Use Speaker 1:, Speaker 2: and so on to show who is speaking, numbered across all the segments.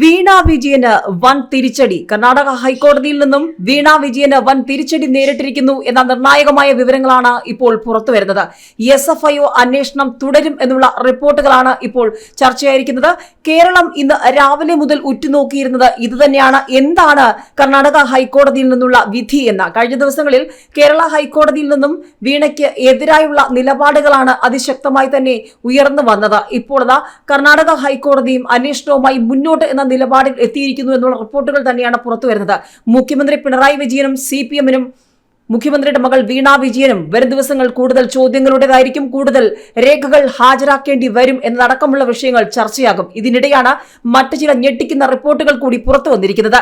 Speaker 1: വീണ വിജയന് വൻ തിരിച്ചടി. കർണാടക ഹൈക്കോടതിയിൽ നിന്നും വീണ വിജയന് വൻ തിരിച്ചടി നേരിട്ടിരിക്കുന്നു എന്ന നിർണായകമായ വിവരങ്ങളാണ് ഇപ്പോൾ പുറത്തുവരുന്നത് എസ് എഫ് ഐ അന്വേഷണം തുടരും എന്നുള്ള റിപ്പോർട്ടുകളാണ് ഇപ്പോൾ ചർച്ചയായിരിക്കുന്നത്. കേരളം ഇന്ന് രാവിലെ മുതൽ ഉറ്റുനോക്കിയിരുന്നത് ഇതുതന്നെയാണ്. എന്താണ് കർണാടക ഹൈക്കോടതിയിൽ നിന്നുള്ള വിധി എന്ന കഴിഞ്ഞ ദിവസങ്ങളിൽ കേരള ഹൈക്കോടതിയിൽ നിന്നും വീണയ്ക്ക് എതിരായുള്ള നിലപാടുകളാണ് അതിശക്തമായി തന്നെ ഉയർന്നു വന്നത്. ഇപ്പോൾ കർണാടക ഹൈക്കോടതിയും അന്വേഷണവുമായി മുന്നോട്ട് എന്ന നിലപാടിൽ എത്തിയിരിക്കുന്നു എന്നുള്ള റിപ്പോർട്ടുകൾ തന്നെയാണ് പുറത്തു വരുന്നത്. മുഖ്യമന്ത്രി പിണറായി വിജയനും സി പി എമ്മിനും മുഖ്യമന്ത്രിയുടെ മകൾ വീണ വിജയനും വരും ദിവസങ്ങൾ കൂടുതൽ ചോദ്യങ്ങളുടേതായിരിക്കും. കൂടുതൽ രേഖകൾ ഹാജരാക്കേണ്ടി വരും എന്നതടക്കമുള്ള വിഷയങ്ങൾ ചർച്ചയാകും. ഇതിനിടെയാണ് മറ്റു ചില ഞെട്ടിക്കുന്ന റിപ്പോർട്ടുകൾ കൂടി പുറത്തു വന്നിരിക്കുന്നത്.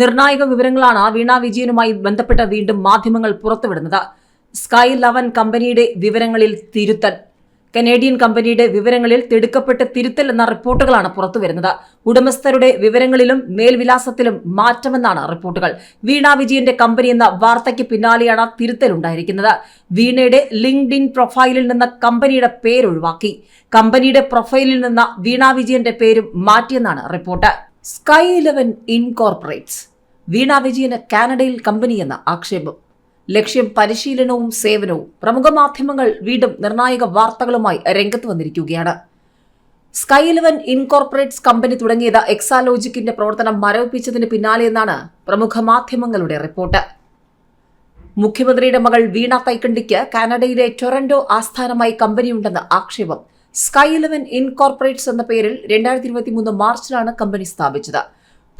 Speaker 1: നിർണായക വിവരങ്ങളാണ് വീണ വിജയനുമായി ബന്ധപ്പെട്ട വീണ്ടും മാധ്യമങ്ങൾ പുറത്തുവിടുന്നത്. സ്കൈ ലവൻ കമ്പനിയുടെ വിവരങ്ങളിൽ തിരുത്തൽ. കനേഡിയൻ കമ്പനിയുടെ വിവരങ്ങളിൽ തിടുക്കപ്പെട്ട് തിരുത്തൽ എന്ന റിപ്പോർട്ടുകളാണ് പുറത്തുവരുന്നത്. ഉടമസ്ഥരുടെ വിവരങ്ങളിലും മേൽവിലാസത്തിലും മാറ്റമെന്നാണ് റിപ്പോർട്ടുകൾ. വീണ വിജയന്റെ കമ്പനി എന്ന വാർത്തയ്ക്ക് പിന്നാലെയാണ് തിരുത്തൽ ഉണ്ടായിരിക്കുന്നത്. വീണയുടെ ലിങ്ക്ഡ് ഇൻ പ്രൊഫൈലിൽ നിന്ന് കമ്പനിയുടെ പേരൊഴിവാക്കി കമ്പനിയുടെ പ്രൊഫൈലിൽ നിന്ന് വീണ വിജയന്റെ പേരും മാറ്റിയെന്നാണ് report. Sky eleven incorporates. Veena വിജയന് കാനഡയിൽ കമ്പനിയെന്ന ആക്ഷേപം. ലക്ഷ്യം പരിശീലനവും സേവനവും. പ്രമുഖ മാധ്യമങ്ങൾ വീണ്ടും നിർണായക വാർത്തകളുമായി രംഗത്ത് വന്നിരിക്കുകയാണ്. സ്കൈ ഇലവൻ ഇൻകോർപ്പറേറ്റ്സ് കമ്പനി തുടങ്ങിയത് എക്സാലോജിക്കിന്റെ പ്രവർത്തനം മരവിപ്പിച്ചതിന് പിന്നാലെയെന്നാണ് പ്രമുഖ മാധ്യമങ്ങളുടെ റിപ്പോർട്ട്. മുഖ്യമന്ത്രിയുടെ മകൾ വീണ തൈക്കണ്ടിക്ക് കാനഡയിലെ ടൊറന്റോ ആസ്ഥാനമായി കമ്പനിയുണ്ടെന്ന് ആക്ഷേപം സ്കൈ ഇലവൻ ഇൻകോർപ്പറേറ്റ്സ് എന്ന പേരിൽ രണ്ടായിരത്തി ഇരുപത്തിമൂന്ന് മാർച്ചിലാണ് കമ്പനി സ്ഥാപിച്ചത്.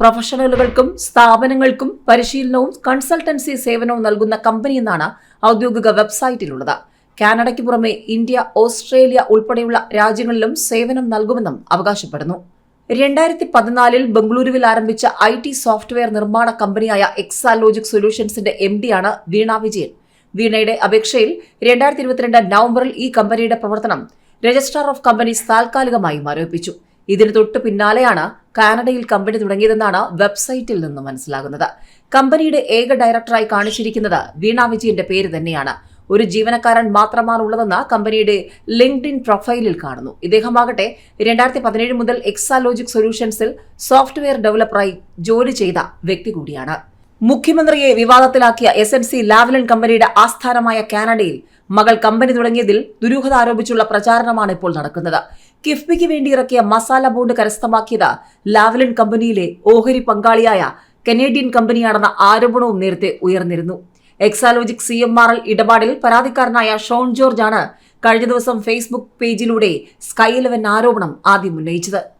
Speaker 1: പ്രൊഫഷണലുകൾക്കും സ്ഥാപനങ്ങൾക്കും പരിശീലനവും കൺസൾട്ടൻസി സേവനവും നൽകുന്ന കമ്പനി എന്നാണ് ഔദ്യോഗിക വെബ്സൈറ്റിലുള്ളത്. കാനഡയ്ക്ക് പുറമെ ഇന്ത്യ ഓസ്ട്രേലിയ ഉൾപ്പെടെയുള്ള രാജ്യങ്ങളിലും സേവനം നൽകുമെന്നും അവകാശപ്പെടുന്നു. രണ്ടായിരത്തി പതിനാലിൽ ബംഗളൂരുവിൽ ആരംഭിച്ച ഐ ടി സോഫ്റ്റ്വെയർ നിർമ്മാണ കമ്പനിയായ എക്സാലോജിക് സൊല്യൂഷൻസിന്റെ എം ഡിയാണ് വീണ വിജയൻ. വീണയുടെ അപേക്ഷയിൽ രണ്ടായിരത്തി ഇരുപത്തിരണ്ട് നവംബറിൽ ഈ കമ്പനിയുടെ പ്രവർത്തനം രജിസ്ട്രാർ ഓഫ് കമ്പനീസ് താൽക്കാലികമായി മരവിപ്പിച്ചു. ഇതിന് തൊട്ടു പിന്നാലെയാണ് കാനഡയിൽ കമ്പനി തുടങ്ങിയതെന്നാണ് വെബ്സൈറ്റിൽ നിന്ന് മനസ്സിലാകുന്നത്. കമ്പനിയുടെ ഏക ഡയറക്ടറായി കാണിച്ചിരിക്കുന്നത് വീണ വിജയന്റെ പേര് തന്നെയാണ്. ഒരു ജീവനക്കാരൻ മാത്രമാണ് ഉള്ളതെന്ന് കമ്പനിയുടെ ലിങ്ക്ഡ് ഇൻ പ്രൊഫൈലിൽ കാണുന്നു. ഇദ്ദേഹമാകട്ടെ രണ്ടായിരത്തി പതിനേഴ് മുതൽ എക്സാലോജിക് സൊല്യൂഷൻസിൽ സോഫ്റ്റ്വെയർ ഡെവലപ്പറായി ജോലി ചെയ്ത വ്യക്തി കൂടിയാണ്. മുഖ്യമന്ത്രിയെ വിവാദത്തിലാക്കിയ എസ് എൻ സി ലാവ്ലിൻ കമ്പനിയുടെ ആസ്ഥാനമായ കാനഡയിൽ മകൾ കമ്പനി തുടങ്ങിയതിൽ ദുരൂഹത ആരോപിച്ചുള്ള പ്രചാരണമാണ് ഇപ്പോൾ നടക്കുന്നത്. കിഫ്ബിക്ക് വേണ്ടി ഇറക്കിയ മസാല ബോണ്ട് കരസ്ഥമാക്കിയത് ലാവലിൻ കമ്പനിയിലെ ഓഹരി പങ്കാളിയായ കനേഡിയൻ കമ്പനിയാണെന്ന ആരോപണവും നേരത്തെ ഉയർന്നിരുന്നു. Exalogic C M R L ഇടപാടിൽ പരാതിക്കാരനായ ഷോൺ ജോർജ് ആണ് കഴിഞ്ഞ ദിവസം ഫേസ്ബുക്ക് പേജിലൂടെ സ്കൈ ഇലവൻ ആരോപണം ആദ്യം ഉന്നയിച്ചത്.